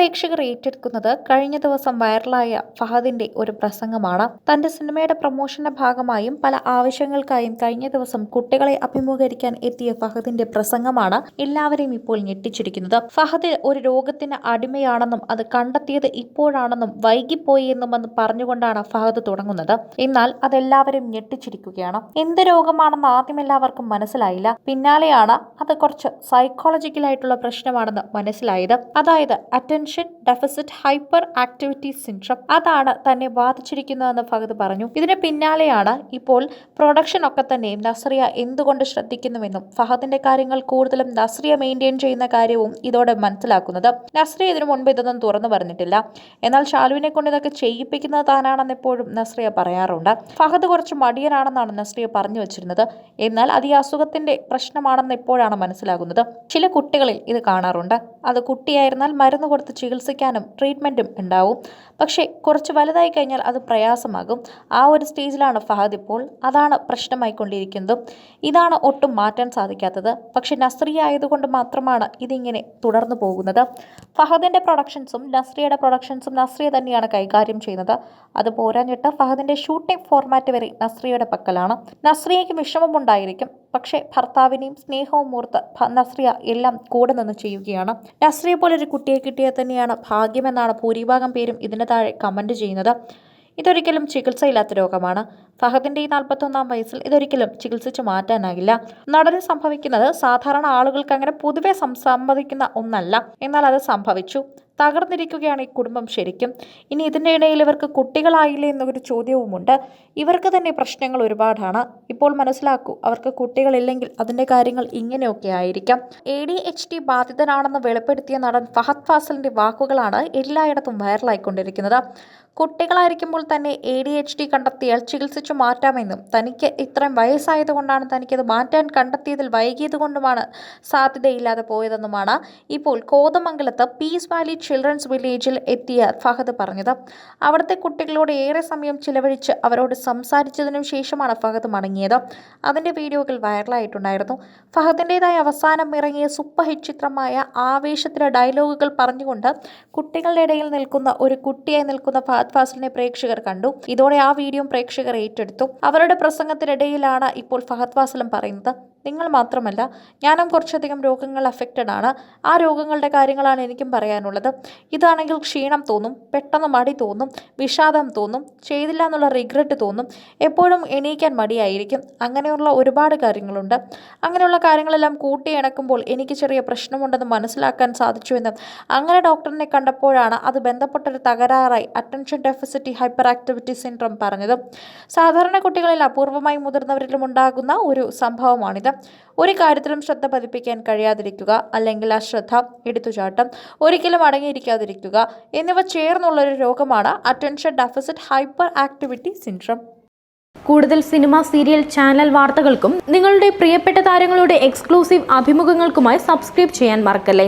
പ്രേക്ഷകർ ഏറ്റെടുക്കുന്നത് കഴിഞ്ഞ ദിവസം വൈറലായ ഫഹദിന്റെ ഒരു പ്രസംഗമാണ്. തന്റെ സിനിമയുടെ പ്രൊമോഷന്റെ ഭാഗമായും പല ആവശ്യങ്ങൾക്കായും കഴിഞ്ഞ ദിവസം കുട്ടികളെ അഭിമുഖീകരിക്കാൻ എത്തിയ ഫഹദിന്റെ പ്രസംഗമാണ് എല്ലാവരെയും ഇപ്പോൾ ഞെട്ടിച്ചിരിക്കുന്നത്. ഫഹദ് ഒരു രോഗത്തിന് അടിമയാണെന്നും അത് കണ്ടെത്തിയത് ഇപ്പോഴാണെന്നും വൈകിപ്പോയി എന്നും പറഞ്ഞുകൊണ്ടാണ് ഫഹദ് തുടങ്ങുന്നത്. എന്നാൽ അതെല്ലാവരും ഞെട്ടിച്ചിരിക്കുകയാണ്. എന്ത് രോഗമാണെന്ന് ആദ്യം എല്ലാവർക്കും മനസ്സിലായില്ല. പിന്നാലെയാണ് അത് കുറച്ച് സൈക്കോളജിക്കലായിട്ടുള്ള പ്രശ്നമാണെന്ന് മനസ്സിലായത്. അതായത് attention deficit hyperactivity syndrome അതാണ് തന്നെ ബാധിച്ചിരിക്കുന്നതെന്ന് ഭഗത് പറഞ്ഞു. ഇതിന് പിന്നാലെയാണ് ഇപ്പോൾ പ്രൊഡക്ഷൻ ഒക്കെ തന്നെയും നസ്രിയ എന്തുകൊണ്ട് ശ്രദ്ധിക്കുന്നുവെന്നും ഫഹദിന്റെ കാര്യങ്ങൾ കൂടുതലും നസ്രിയ മെയിന്റെയിൻ ചെയ്യുന്ന കാര്യവും ഇതോടെ മനസ്സിലാക്കുന്നത്. നസ്രിയ ഇതിനു മുൻപ് ഇതൊന്നും തുറന്നു പറഞ്ഞിട്ടില്ല. എന്നാൽ ഷാലുവിനെ കൊണ്ട് ഇതൊക്കെ ചെയ്യിപ്പിക്കുന്നത് താനാണെന്ന് എപ്പോഴും നസ്രിയ പറയാറുണ്ട്. ഫഹദ് കുറച്ച് മടിയനാണെന്നാണ് നസ്രിയ പറഞ്ഞു വെച്ചിരുന്നത്. എന്നാൽ അത് ഈ അസുഖത്തിന്റെ പ്രശ്നമാണെന്ന് എപ്പോഴാണ് മനസ്സിലാകുന്നത്? ചില കുട്ടികളിൽ ഇത് കാണാറുണ്ട്. അത് കുട്ടിയായിരുന്നാൽ മരുന്ന് കൊടുത്ത് ചികിത്സിക്കാനും ട്രീറ്റ്മെന്റും ഉണ്ടാവും. പക്ഷേ കുറച്ച് വലുതായി കഴിഞ്ഞാൽ അത് പ്രയാസമാകും. ആ ഒരു സ്റ്റേജിലാണ് ഫഹദ് ഇപ്പോൾ അതാണ് പ്രശ്നമായിക്കൊണ്ടിരിക്കുന്നതും. ഇതാണ് ഒട്ടും മാറ്റാൻ സാധിക്കാത്തത്. പക്ഷേ നസ്രി ആയതുകൊണ്ട് മാത്രമാണ് ഇതിങ്ങനെ തുടർന്നു പോകുന്നത്. ഫഹദിന്റെ പ്രൊഡക്ഷൻസും നസ്രിയുടെ പ്രൊഡക്ഷൻസും നസ്രിയ തന്നെയാണ് കൈകാര്യം ചെയ്യുന്നത്. അത് പോരാഞ്ഞിട്ട് ഫഹദിന്റെ ഷൂട്ടിംഗ് ഫോർമാറ്റ് വരെ നസ്രിയയുടെ പക്കലാണ്. നസ്രിയയ്ക്ക് വിഷമമുണ്ടായിരിക്കും. പക്ഷേ ഭർത്താവിനെയും സ്നേഹവും ഓർത്ത് നസ്രിയ എല്ലാം കൂടെ നിന്ന് ചെയ്യുകയാണ്. നസ്രിയ പോലൊരു കുട്ടിയെ കിട്ടിയാൽ തന്നെയാണ് ഭാഗ്യമെന്നാണ് ഭൂരിഭാഗം പേരും ഇതിന് താഴെ കമന്റ് ചെയ്യുന്നത്. ഇതൊരിക്കലും ചികിത്സയില്ലാത്ത രോഗമാണ്. ഫഹദിന്റെ ഈ നാൽപ്പത്തൊന്നാം വയസ്സിൽ ഇതൊരിക്കലും ചികിത്സിച്ചു മാറ്റാനാകില്ല. നടന് സംഭവിക്കുന്നത് സാധാരണ ആളുകൾക്ക് അങ്ങനെ പൊതുവെ സം- ഒന്നല്ല. എന്നാൽ അത് സംഭവിച്ചു. തകർന്നിരിക്കുകയാണ് ഈ കുടുംബം ശരിക്കും. ഇനി ഇതിന്റെ ഇടയിൽ ഇവർക്ക് കുട്ടികളായില്ലേ എന്നൊരു ചോദ്യവുമുണ്ട്. ഇവർക്ക് തന്നെ പ്രശ്നങ്ങൾ ഒരുപാടാണ്. ഇപ്പോൾ മനസ്സിലാക്കൂ അവർക്ക് കുട്ടികളില്ലെങ്കിൽ അതിന്റെ കാര്യങ്ങൾ ഇങ്ങനെയൊക്കെ ആയിരിക്കാം. എ ഡി എച്ച് ഡി ബാധിതനാണെന്ന് വെളിപ്പെടുത്തിയ നടൻ ഫഹദ് ഫാസലിന്റെ വാക്കുകളാണ് എല്ലായിടത്തും വൈറലായിക്കൊണ്ടിരിക്കുന്നത് കുട്ടികളായിരിക്കുമ്പോൾ തന്നെ എ ഡി എച്ച് ഡി കണ്ടെത്തിയാൽ ചികിത്സിച്ചു മാറ്റാമെന്നും തനിക്ക് ഇത്രയും വയസ്സായതുകൊണ്ടാണ് തനിക്കത് മാറ്റാൻ കണ്ടെത്തിയതിൽ വൈകിയത് കൊണ്ടുമാണ് സാധ്യതയില്ലാതെ പോയതെന്നുമാണ് ഇപ്പോൾ കോതമംഗലത്ത് പീസ് വാലി ചിൽഡ്രൻസ് വില്ലേജിൽ എത്തിയ ഫഹദ് പറഞ്ഞത്. അവിടുത്തെ കുട്ടികളോട് ഏറെ സമയം ചിലവഴിച്ച് അവരോട് സംസാരിച്ചതിനു ശേഷമാണ് ഫഹദ് മടങ്ങിയത്. അതിന്റെ വീഡിയോകൾ വൈറലായിട്ടുണ്ടായിരുന്നു. ഫഹദിന്റെതായ അവസാനം ഇറങ്ങിയ സൂപ്പർ ഹിറ്റ് ചിത്രമായ ആവേശത്തിലെ ഡയലോഗുകൾ പറഞ്ഞുകൊണ്ട് കുട്ടികളുടെ ഇടയിൽ നിൽക്കുന്ന ഒരു കുട്ടിയായി നിൽക്കുന്ന ഫഹദ് ഫാസിലിനെ പ്രേക്ഷകർ കണ്ടു. ഇതോടെ ആ വീഡിയോ പ്രേക്ഷകർ ഏറ്റെടുത്തു അവരുടെ പ്രസംഗത്തിനിടയിലാണ് ഇപ്പോൾ ഫഹദ് വാസലം പറയുന്നത്. നിങ്ങൾ മാത്രമല്ല ഞാനും കുറച്ചധികം രോഗങ്ങൾ അഫക്റ്റഡ് ആണ്. ആ രോഗങ്ങളുടെ കാര്യങ്ങളാണ് എനിക്കും പറയാനുള്ളത്. ഇതാണെങ്കിൽ ക്ഷീണം തോന്നും പെട്ടെന്ന് മടി തോന്നും വിഷാദം തോന്നും ചെയ്തില്ല എന്നുള്ള റിഗ്രറ്റ് തോന്നും. എപ്പോഴും എണീക്കാൻ മടിയായിരിക്കും. അങ്ങനെയുള്ള ഒരുപാട് കാര്യങ്ങളുണ്ട്. അങ്ങനെയുള്ള കാര്യങ്ങളെല്ലാം കൂട്ടി ഇണക്കുമ്പോൾ എനിക്ക് ചെറിയ പ്രശ്നമുണ്ടെന്ന് മനസ്സിലാക്കാൻ സാധിച്ചുവെന്നും അങ്ങനെ ഡോക്ടറിനെ കണ്ടപ്പോഴാണ് അത് ബന്ധപ്പെട്ടൊരു തകരാറായി. Attention deficit hyperactivity syndrome പറഞ്ഞത്. സാധാരണ കുട്ടികളിൽ അപൂർവമായി മുതിർന്നവരിലും ഉണ്ടാകുന്ന ഒരു സംഭവമാണിത്. ഒരു കാര്യത്തിലും ശ്രദ്ധ പതിപ്പിക്കാൻ കഴിയാതിരിക്കുക അല്ലെങ്കിൽ അശ്രദ്ധ എടുത്തുചാട്ടം. ഒരിക്കലും അടങ്ങിയിരിക്കാതിരിക്കുക. എന്നിവ ചേർന്നുള്ള ഒരു രോഗമാണ് attention deficit hyperactivity syndrome കൂടുതൽ സിനിമ സീരിയൽ ചാനൽ വാർത്തകൾക്കും നിങ്ങളുടെ പ്രിയപ്പെട്ട താരങ്ങളുടെ എക്സ്ക്ലൂസീവ് അഭിമുഖങ്ങൾക്കുമായി സബ്സ്ക്രൈബ് ചെയ്യാൻ മറക്കല്ലേ?